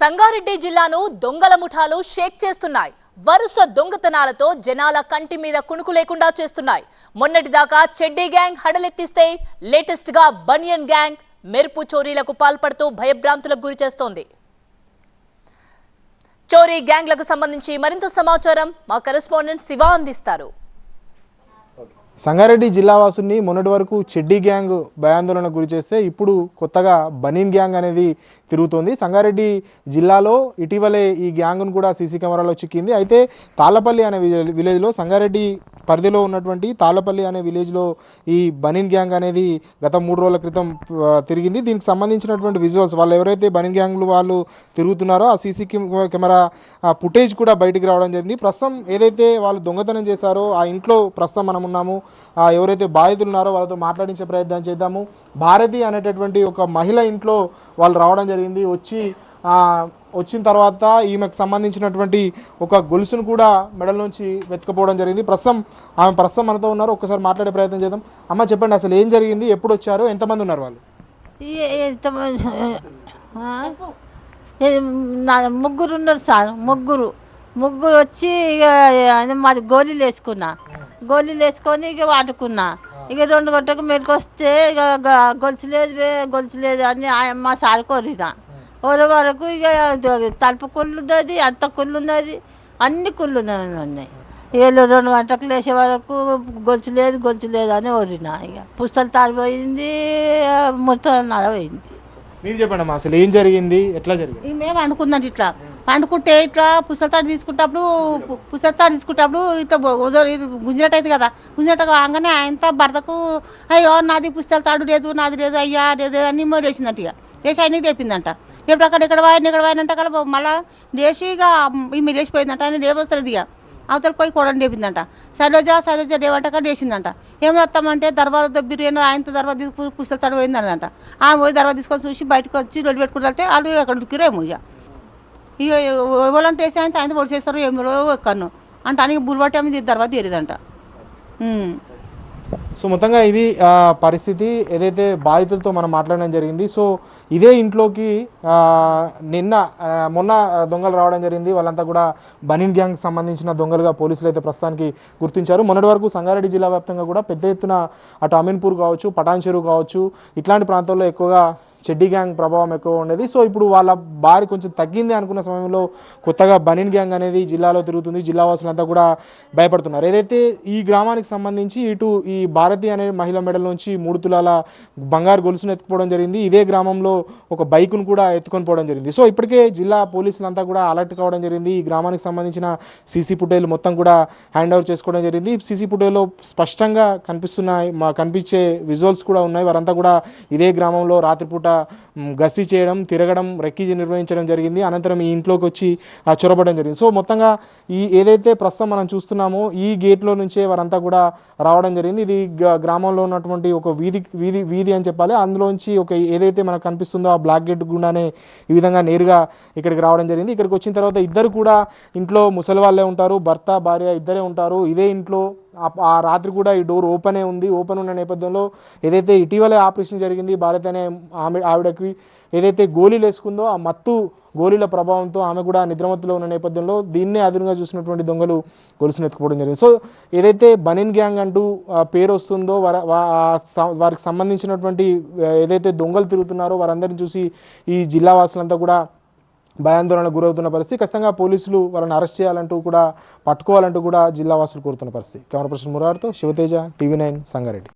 సంగారెడ్డి జిల్లాను దొంగల ముఠాలు షేక్ చేస్తున్నాయి. వరుస దొంగతనాలతో జనాల కంటి మీద కునుకు లేకుండా చేస్తున్నాయి. మొన్నటిదాకా చెడ్డీ గ్యాంగ్ హడలెత్తిస్తే లేటెస్ట్గా బనియన్ గ్యాంగ్ మెరుపు చోరీలకు పాల్పడుతూ భయభ్రాంతులకు గురి చేస్తోంది. చోరీ గ్యాంగ్లకు సంబంధించి మరింత సమాచారం మా కరెస్పాండెంట్ శివ అందిస్తారు. సంగారెడ్డి జిల్లా వాసుని మొన్నటి వరకు చెడ్డీ గ్యాంగ్ భయాందోళనకు గురి చేస్తే ఇప్పుడు కొత్తగా బనీన్ గ్యాంగ్ అనేది తిరుగుతోంది. సంగారెడ్డి జిల్లాలో ఇటీవలే ఈ గ్యాంగ్ను కూడా సీసీ కెమెరాలో చిక్కింది. అయితే తాళ్ళపల్లి అనే విలేజ్లో సంగారెడ్డి పరిధిలో ఉన్నటువంటి తాళ్ళపల్లి అనే విలేజ్లో ఈ బనిన్ గ్యాంగ్ అనేది గత మూడు రోజుల క్రితం తిరిగింది. దీనికి సంబంధించినటువంటి విజువల్స్ వాళ్ళు ఎవరైతే బనిన్ గ్యాంగ్లు వాళ్ళు తిరుగుతున్నారో ఆ సీసీ కెమెరా ఫుటేజ్ కూడా బయటికి రావడం జరిగింది. ప్రస్తుతం ఏదైతే వాళ్ళు దొంగతనం చేశారో ఆ ఇంట్లో ప్రస్తుతం మనం ఉన్నాము. ఎవరైతే బాధితులు ఉన్నారో వాళ్ళతో మాట్లాడించే ప్రయత్నం చేద్దాము. భారతి అనేటటువంటి ఒక మహిళ ఇంట్లో వాళ్ళు రావడం జరిగింది. వచ్చి వచ్చిన తర్వాత ఈమెకు సంబంధించినటువంటి ఒక గొలుసును కూడా మెడల నుంచి వెతకపోవడం జరిగింది. ప్రస్తుతం ఆమె ప్రస్తుతం మనతో ఉన్నారు. ఒక్కసారి మాట్లాడే ప్రయత్నం చేద్దాం. అమ్మ చెప్పండి అసలు ఏం జరిగింది? ఎప్పుడు వచ్చారు? ఎంతమంది ఉన్నారు వాళ్ళు? ముగ్గురు ఉన్నారు సార్. ముగ్గురు. ముగ్గురు వచ్చి ఇక మాది గోళీలు వేసుకున్నా. గోళీలు వేసుకొని ఇక వాడుకున్నా ఇక రెండు గంటలకు మెలకు ఇక గ- గొలుసు లేదు గొలుసు లేదు అని ఆయన మా సార్ కోరిన. ఓర వరకు ఇక తలుపు కుళ్ళు ఉన్నది అంత కుళ్ళు ఉన్నది అన్ని కుళ్ళు ఉన్నాయి. వీళ్ళు రెండు గంటలకు లేచే వరకు గొలుసు లేదు గొలుసు లేదు అని ఓరిన ఇక. పుస్తలు తాడిపోయింది మొత్తం పోయింది మీరు చెప్పండి అమ్మా అసలు ఏం జరిగింది ఎట్లా జరిగింది? ఈ మేము అనుకుందండి ఇట్లా. పండుకుంటే ఇట్లా పుస్తకాలు తీసుకుంటప్పుడు పుస్తకాలు తీసుకుంటప్పుడు ఇట్లా గుంజినట్టు అయితే కదా. గుంజినట్టు కాగానే ఆయనతో భర్తకు అయ్యో నాది పుస్తకాలు తాడు లేదు నాది లేదు అయ్యా లేదు అని మరి వేసిందంట ఇక. వేసి ఆయన రేపిందంట రేపు అక్కడ ఇక్కడ వాడిని ఇక్కడ వాడినంట కల మళ్ళీ దేశీగా ఈమె లేచిపోయిందంట. ఆయన రేపొస్తుంది ఇక. అవతల పోయి కూడా లేపిందంట. సరోజ సరోజ రేవంటక లేచిందంట. ఏం వస్తామంటే దర్వాజ దొబ్బిరి ఆయనతో దర్వాజ తీసుకు పుస్తలు తడిపోయిందన్నదంట ఆమె పోయి దర్వాజ తీసుకొని చూసి బయటకు వచ్చి రెడీ పెట్టుకుని వెళ్తే వాళ్ళు అక్కడ ఉరికిరేమో ఇక. ఇక ఎవరంటే వేసి ఆయన ఆయన పొడి చేస్తారు ఏమో ఎక్కను అంటే అని బుల్బట్టి ఆమె దర్వాజ తీరేదంట. సో మొత్తంగా ఇది పరిస్థితి ఏదైతే బాధితులతో మనం మాట్లాడడం జరిగింది సో ఇదే ఇంట్లోకి నిన్న మొన్న దొంగలు రావడం జరిగింది. వాళ్ళంతా కూడా బనిన్ గ్యాంగ్ సంబంధించిన దొంగలుగా పోలీసులు అయితే ప్రస్తుతానికి గుర్తించారు. మొన్నటి వరకు సంగారెడ్డి జిల్లా వ్యాప్తంగా కూడా పెద్ద ఎత్తున అటు అమీన్పూర్ కావచ్చు పటాన్ చెరువు కావచ్చు ఇట్లాంటి ప్రాంతాల్లో ఎక్కువగా చెడ్డి గ్యాంగ్ ప్రభావం ఎక్కువ ఉండేది. సో ఇప్పుడు వాళ్ళ బారి కొంచెం తగ్గింది అనుకున్న సమయంలో కొత్తగా బనిన్ గ్యాంగ్ అనేది జిల్లాలో తిరుగుతుంది. జిల్లా వాసులంతా కూడా భయపడుతున్నారు. ఏదైతే ఈ గ్రామానికి సంబంధించి ఇటు ఈ భారతి అనే మహిళ మెడల నుంచి మూడు తులాల బంగారు గొలుసును ఎత్తుకుపోవడం జరిగింది. ఇదే గ్రామంలో ఒక బైకును కూడా ఎత్తుకొని పోవడం జరిగింది. సో ఇప్పటికే జిల్లా పోలీసులంతా కూడా అలర్ట్ కావడం జరిగింది. ఈ గ్రామానికి సంబంధించిన సీసీ పుటేలు మొత్తం కూడా హ్యాండ్ ఓవర్ చేసుకోవడం జరిగింది. సీసీ ఫుటేజ్లో స్పష్టంగా కనిపిస్తున్నాయి మా కనిపించే విజువల్స్ కూడా ఉన్నాయి. వారంతా కూడా ఇదే గ్రామంలో రాత్రిపూట గస్తీ చేయడం తిరగడం రెక్కీజీ నిర్వహించడం జరిగింది. అనంతరం ఈ ఇంట్లోకి వచ్చి చొరబడడం జరిగింది. సో మొత్తంగా ఈ ఏదైతే ప్రస్తుతం మనం చూస్తున్నామో ఈ గేట్లో నుంచే వారంతా కూడా రావడం జరిగింది. ఇది గ్రామంలో ఉన్నటువంటి ఒక వీధి వీధి వీధి అని చెప్పాలి. అందులోంచి ఒక ఏదైతే మనకు కనిపిస్తుందో ఆ బ్లాక్ గేట్ గుండానే ఈ విధంగా నేరుగా ఇక్కడికి రావడం జరిగింది. ఇక్కడికి వచ్చిన తర్వాత ఇద్దరు కూడా ఇంట్లో ముసలి వాళ్ళే ఉంటారు. భర్త భార్య ఇద్దరే ఉంటారు. ఇదే ఇంట్లో ఆ- రాత్రి కూడా ఈ డోర్ ఓపెనే ఉంది. ఓపెన్ ఉన్న నేపథ్యంలో ఏదైతే ఇటీవలే ఆపరేషన్ జరిగింది భారత్ అనే ఆమె ఆవిడకి ఏదైతే గోళీలు వేసుకుందో ఆ మత్తు గోళీల ప్రభావంతో ఆమె కూడా నిద్రమత్తులో ఉన్న నేపథ్యంలో దీన్నే అదునుగా చూసినటువంటి దొంగలు గొలుసును ఎత్తుకోవడం జరిగింది. సో ఏదైతే బనిన్ గ్యాంగ్ అంటూ పేరు వస్తుందో వారికి సంబంధించినటువంటి ఏదైతే దొంగలు తిరుగుతున్నారో వారందరిని చూసి ఈ జిల్లా వాసులంతా కూడా భయాందోళనకు గురవుతున్న పరిస్థితి. ఖచ్చితంగా పోలీసులు వాళ్ళని అరెస్ట్ చేయాలంటూ కూడా పట్టుకోవాలంటూ కూడా జిల్లా వాసులు కోరుతున్న పరిస్థితి. కెమెరా పర్సన్ మురార్తో శివతేజ టీవీ నైన్ సంగారెడ్డి.